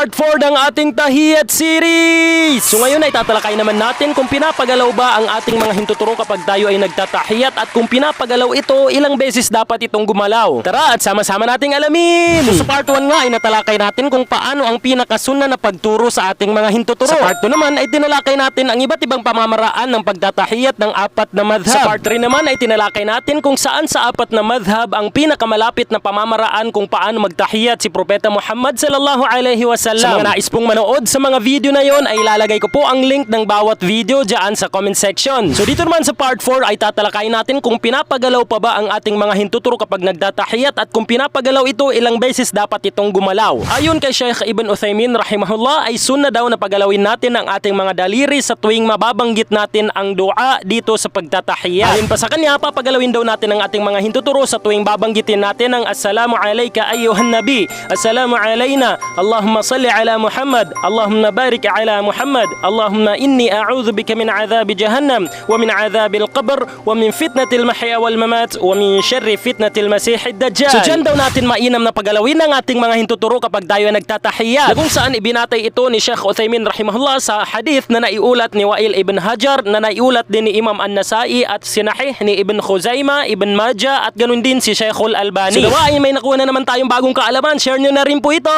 Part 4 ng ating Tahiyat series! So ngayon ay tatalakay naman natin kung pinapagalaw ba ang ating mga hintuturo kapag tayo ay nagtatahiyat at kung pinapagalaw ito, ilang beses dapat itong gumalaw. Tara at sama-sama nating alamin! So sa part 1 nga ay natalakay natin kung paano ang pinakasunna na pagturo sa ating mga hintuturo. Sa part 2 naman ay tinalakay natin ang iba't ibang pamamaraan ng pagtatahiyat ng apat na madhab. Sa part 3 naman ay tinalakay natin kung saan sa apat na madhab ang pinakamalapit na pamamaraan kung paano magtahiyat si Propeta Muhammad sallallahu alaihi wasallam. Sa mga nais pong manood sa mga video na yon ay ilalagay ko po ang link ng bawat video dyan sa comment section. So dito naman sa part 4 ay tatalakayin natin kung pinapagalaw pa ba ang ating mga hintuturo kapag nagtatahiyat at kung pinapagalaw ito ilang beses dapat itong gumalaw. Ayon kay Sheikh Ibn Uthaymin rahimahullah ay sunna daw na pagalawin natin ang ating mga daliri sa tuwing mababanggit natin ang dua dito sa pagtatahiyat. Ayon pa sa kanya, papagalawin daw natin ang ating mga hintuturo sa tuwing babanggitin natin ang Assalamu alayka ayyuhan nabi, Assalamu alayna, Allahumma salli barik ala Muhammad, Allahumma inni a'udhu bika min adhabi jahannam, wa min adhabi al-qabr, wa min fitnati al-mahya wal mamat, wa min sharri fitnati al-masih ad-dajjal. So dyan daw natin mainam na pagalawin ang ating mga hintuturo kapag tayo ay nagtatahiyat. Na kung saan ibinatay ito ni Sheikh Uthaymin rahimahullah sa hadith na naiulat ni Wa'il ibn Hajar na naiulat din ni Imam An-Nasai at sinahih ni Ibn Khuzaima, Ibn Majah at ganun din si Sheikhul Albani. So nawa ay may nakuha na naman tayong bagong kaalaman. Share nyo na rin po ito!